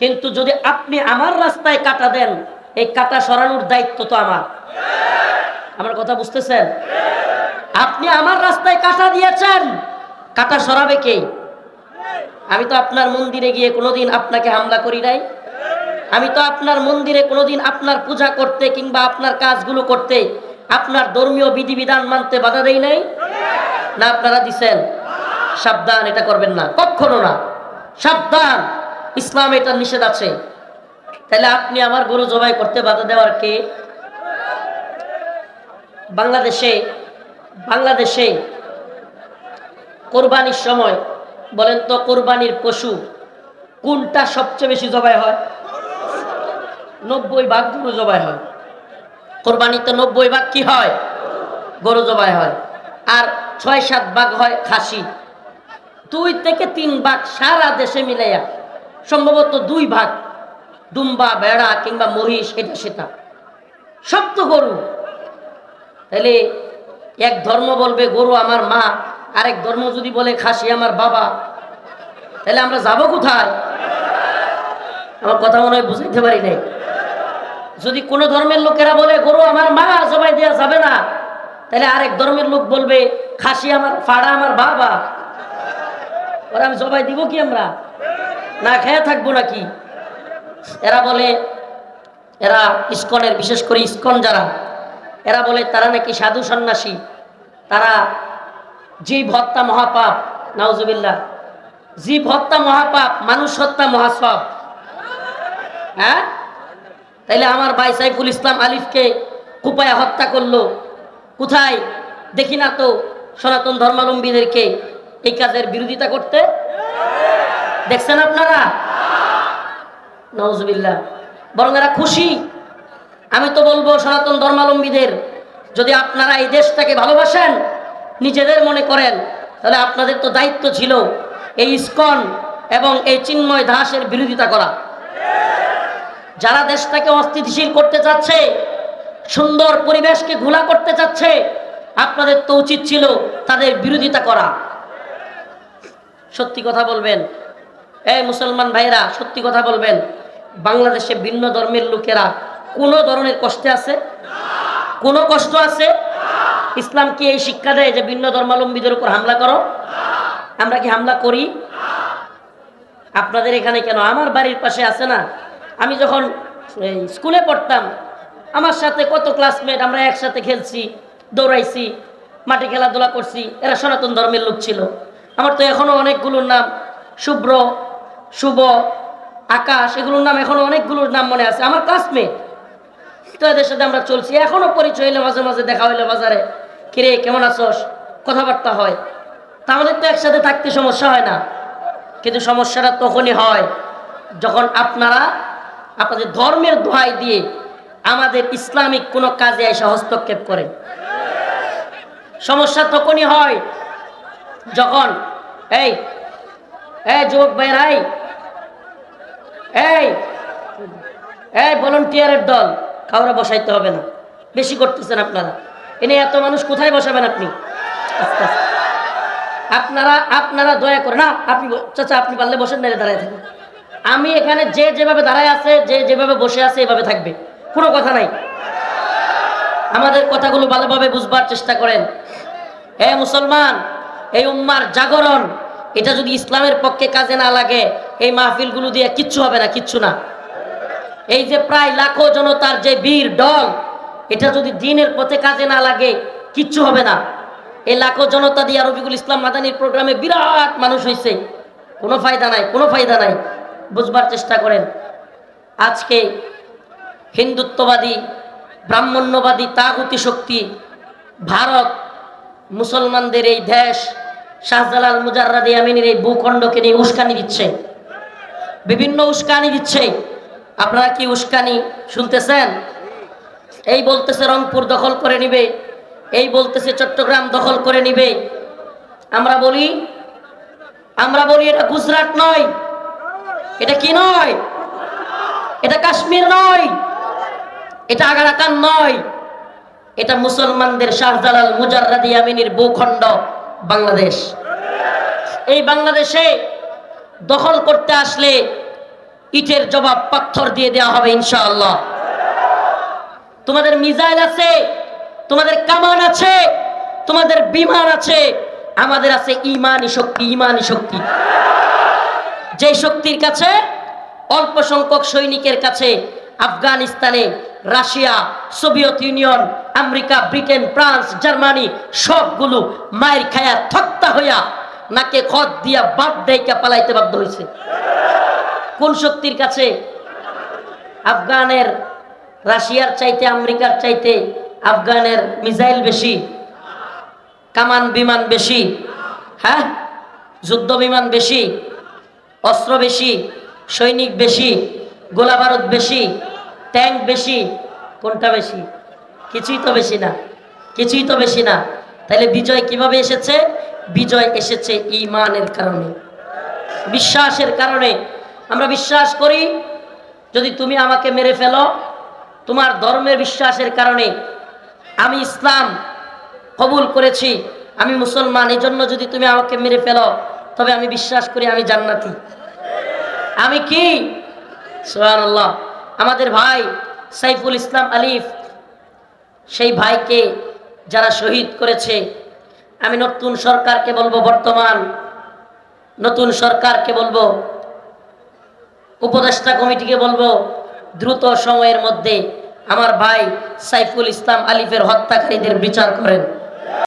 কিন্তু যদি আপনি আমার রাস্তায় কাটা দেন, এই কাটা সরানোর দায়িত্ব তো আমার। আমার কথা বুঝতেছেন? আপনি আমার রাস্তায় কাটা দিয়েছেন, কাটা সরাবে কে? আমি তো আপনার মন্দিরে গিয়ে কোনোদিন আপনাকে হামলা করি নাই। আমি তো আপনার মন্দিরে কোনোদিন আপনার পূজা করতে কিংবা আপনার কাজগুলো করতে আপনার ধর্মীয় বিধিবিধান মানতে বাধা দেই নাই। না, আপনারা দিছেন। সাবধান, এটা করবেন না। কখনো না। সাবধান। ইসলাম এটা নিষেধ আছে। তাহলে আপনি আমার গরু জবাই করতে বাধা দেওয়ার কে? বাংলাদেশে বাংলাদেশে কোরবানির সময় বলেন তো কোরবানির পশু কোনটা সবচেয়ে বেশি জবাই হয়? নব্বই ভাগ গরু জবাই হয়। কোরবানিতে নব্বই ভাগ কি হয়? গরু জবাই হয়। আর ছয় সাত ভাগ হয় খাসি। দুই থেকে তিন ভাগ সারা দেশে মিলাইয়া সম্ভবত দুই ভাগ, দুম্বা, বেড়া কিংবা মহিষ, এটা সেটা। সব তো গরু। তাহলে এক ধর্ম বলবে, গরু আমার মা। আরেক ধর্ম যদি বলে, খাসি আমার বাবা। তাহলে আমরা যাব কোথায়? আমার কথা মনে হয় বুঝাইতে পারি নাই। যদি কোনো ধর্মের লোকেরা বলে, গরু আমার মা, জবাই দেওয়া যাবে না। তাহলে আরেক ধর্মের লোক বলবে, খাসি আমার, ফাড়া আমার বাবা। ওরা আমি জবাই দিব কি আমরা? না খেয়ে থাকব নাকি? এরা বলে, এরা ইস্কনের, বিশেষ করে ইস্কন যারা, এরা বলে তারা নাকি সাধু সন্ন্যাসী। তারা জীব হত্যা মহাপাপ, নাউজুবিল্লাহ। জীব হত্যা মহাপাপ, মানুষ হত্যা মহাসব। হ্যাঁ? তাইলে আমার ভাই সাইফুল ইসলাম আলিফকে কুপায়া হত্যা করল। কোথায়? দেখি না তো সনাতন ধর্মাবলম্বীদেরকে এই কাজের বিরোধিতা করতে। দেখছেন আপনারা? নজবিল্লা বরং এরা খুশি। আমি তো বলব, সনাতন ধর্মাবলম্বীদের যদি আপনারা এই দেশটাকে ভালোবাসেন, নিজেদের মনে করেন, তাহলে আপনাদের তো দায়িত্ব ছিল এই ইস্কন এবং এই চিন্ময় দাসের বিরোধিতা করা। যারা দেশটাকে অস্থিতিশীল করতে চাচ্ছে, সুন্দর পরিবেশকে ঘোলা করতে চাচ্ছে, আপনাদের তো উচিত ছিল তাদের বিরোধিতা করা। সত্যি কথা বলবেন এই মুসলমান ভাইরা সত্যি কথা বলবেন, বাংলাদেশে ভিন্ন ধর্মের লোকেরা কোনো ধরনের কষ্টে আছে? কোনো কষ্ট আছে? ইসলাম কি এই শিক্ষা দেয় যে ভিন্ন ধর্মাবলম্বীদের উপর হামলা করো? আমরা কি হামলা করি? আপনাদের এখানে কেন? আমার বাড়ির পাশে আছে না? আমি যখন স্কুলে পড়তাম, আমার সাথে কত ক্লাসমেট আমরা একসাথে খেলছি, দৌড়াইছি, মাঠে খেলাধুলা করছি, এরা সনাতন ধর্মের লোক ছিল। আমার তো এখনও অনেকগুলোর নাম, শুভ্র শুভ, আকাশ, এগুলোর নাম এখনও অনেকগুলোর নাম মনে আছে। আমার ক্লাসমেট তো এদের সাথে আমরা চলছি। এখনও পরিচয় হইলে মাঝে মাঝে দেখা হইলে বাজারে। কিরে, কেমন আছোস? কথাবার্তা হয়। তা আমাদের তো একসাথে থাকতে সমস্যা হয় না। কিন্তু সমস্যাটা তখনই হয় যখন আপনারা আপনাদের ধর্মের দোহাই দিয়ে আমাদের ইসলামিক কোনো কাজে এসে হস্তক্ষেপ করেন। সমস্যা তখনই হয় যখন, এই এই যুবক ভাইরাই এই এই ভলেন্টিয়ারের দল, কাউরে বসাইতে হবে না। বেশি করতেছেন আপনারা। এনে এত মানুষ কোথায় বসাবেন আপনি। আপনারা আপনারা দয়া করে, না, আপনি চাচা, আপনি পারলে বসেন না দাঁড়ায় থাকুন। আমি এখানে যে যেভাবে দাঁড়ায় আছে, যে যেভাবে বসে আছে, এভাবে থাকবে। কোনো কথা নাই। আমাদের কথাগুলো ভালোভাবে বুঝবার চেষ্টা করেন। হে মুসলমান, এই উম্মার জাগরণ এটা যদি ইসলামের পক্ষে কাজে না লাগে, এই মাহফিলগুলো দিয়ে কিচ্ছু হবে না, কিচ্ছু না। এই যে প্রায় লাখো জনতার যে বীর দল এটা যদি দিনের পথে কাজে না লাগে, কিচ্ছু হবে না। এই লাখো জনতা দিয়ে রবিকুল ইসলাম মাদানির প্রোগ্রামে বিরাট মানুষ হয়েছে কোনো ফায়দা নাই, কোনো ফায়দা নাই। বুঝবার চেষ্টা করেন। আজকে হিন্দুত্ববাদী, ব্রাহ্মণ্যবাদী, তাগুতি শক্তি, ভারত, মুসলমানদের এই দেশ শাহজালাল মুজাররাদি আমিনের এই ভূখণ্ডকে নিয়ে উস্কানি দিচ্ছে। বিভিন্ন উস্কানি দিচ্ছে। আপনারা কি উস্কানি শুনতেছেন? এই বলতেছে রংপুর দখল করে নিবে। এই বলতেছে চট্টগ্রাম দখল করে নিবে। আমরা বলি আমরা বলি এটা গুজরাট নয়। এটা কি নয়? এটা কাশ্মীর নয়। এটা আগারাকান নয়। এটা মুসলমানদের শাহজালাল মুজাররাদি আমিনীর ভূখণ্ড। বাংলাদেশ। এই বাংলাদেশে দখল করতে আসলে ইটের জবাব পাথর দিয়ে দেওয়া হবে ইনশাআল্লাহ। তোমাদের মিজাইল আছে, তোমাদের কামান আছে, তোমাদের বিমান আছে, আমাদের আছে ইমানি শক্তি ইমানি শক্তি। যে শক্তির কাছে, অল্প সংখ্যক সৈনিকের কাছে আফগানিস্তানে Russia, Soviet Union, America, Britain, France, Germany, সবগুলো মায়ের খায়া থক্তা হইয়া নাকে খত দিয়া বাদ দেয়কা পালাইতে বাধ্য হয়েছে কোন শক্তির কাছে? আফগানের, রাশিয়ার চাইতে, আমেরিকার চাইতে আফগানের মিসাইল বেশি, কামান বিমান বেশি হ্যাঁ? যুদ্ধ বিমান বেশি, অস্ত্র বেশি, সৈনিক বেশি গোলা বারুদ বেশি ট্যাঙ্ক বেশি, কোনটা বেশি? কিছুই তো বেশি না, কিছুই তো বেশি না। তাহলে বিজয় কীভাবে এসেছে? বিজয় এসেছে ইমানের কারণে, বিশ্বাসের কারণে। আমরা বিশ্বাস করি, যদি তুমি আমাকে মেরে ফেলো, তোমার ধর্মের বিশ্বাসের কারণে। আমি ইসলাম কবুল করেছি, আমি মুসলমান এই জন্য যদি তুমি আমাকে মেরে ফেলো, তবে আমি বিশ্বাস করি আমি জান্নাতি। আমি কি? সুবহানাল্লাহ। আমাদের ভাই সাইফুল ইসলাম আলিফ, সেই ভাইকে যারা শহীদ করেছে, আমি নতুন সরকারকে বলব বর্তমান, নতুন সরকারকে বলব, উপদেষ্টা কমিটিকে বলব, দ্রুত সময়ের মধ্যে আমার ভাই সাইফুল ইসলাম আলিফের হত্যাকারীদের বিচার করেন।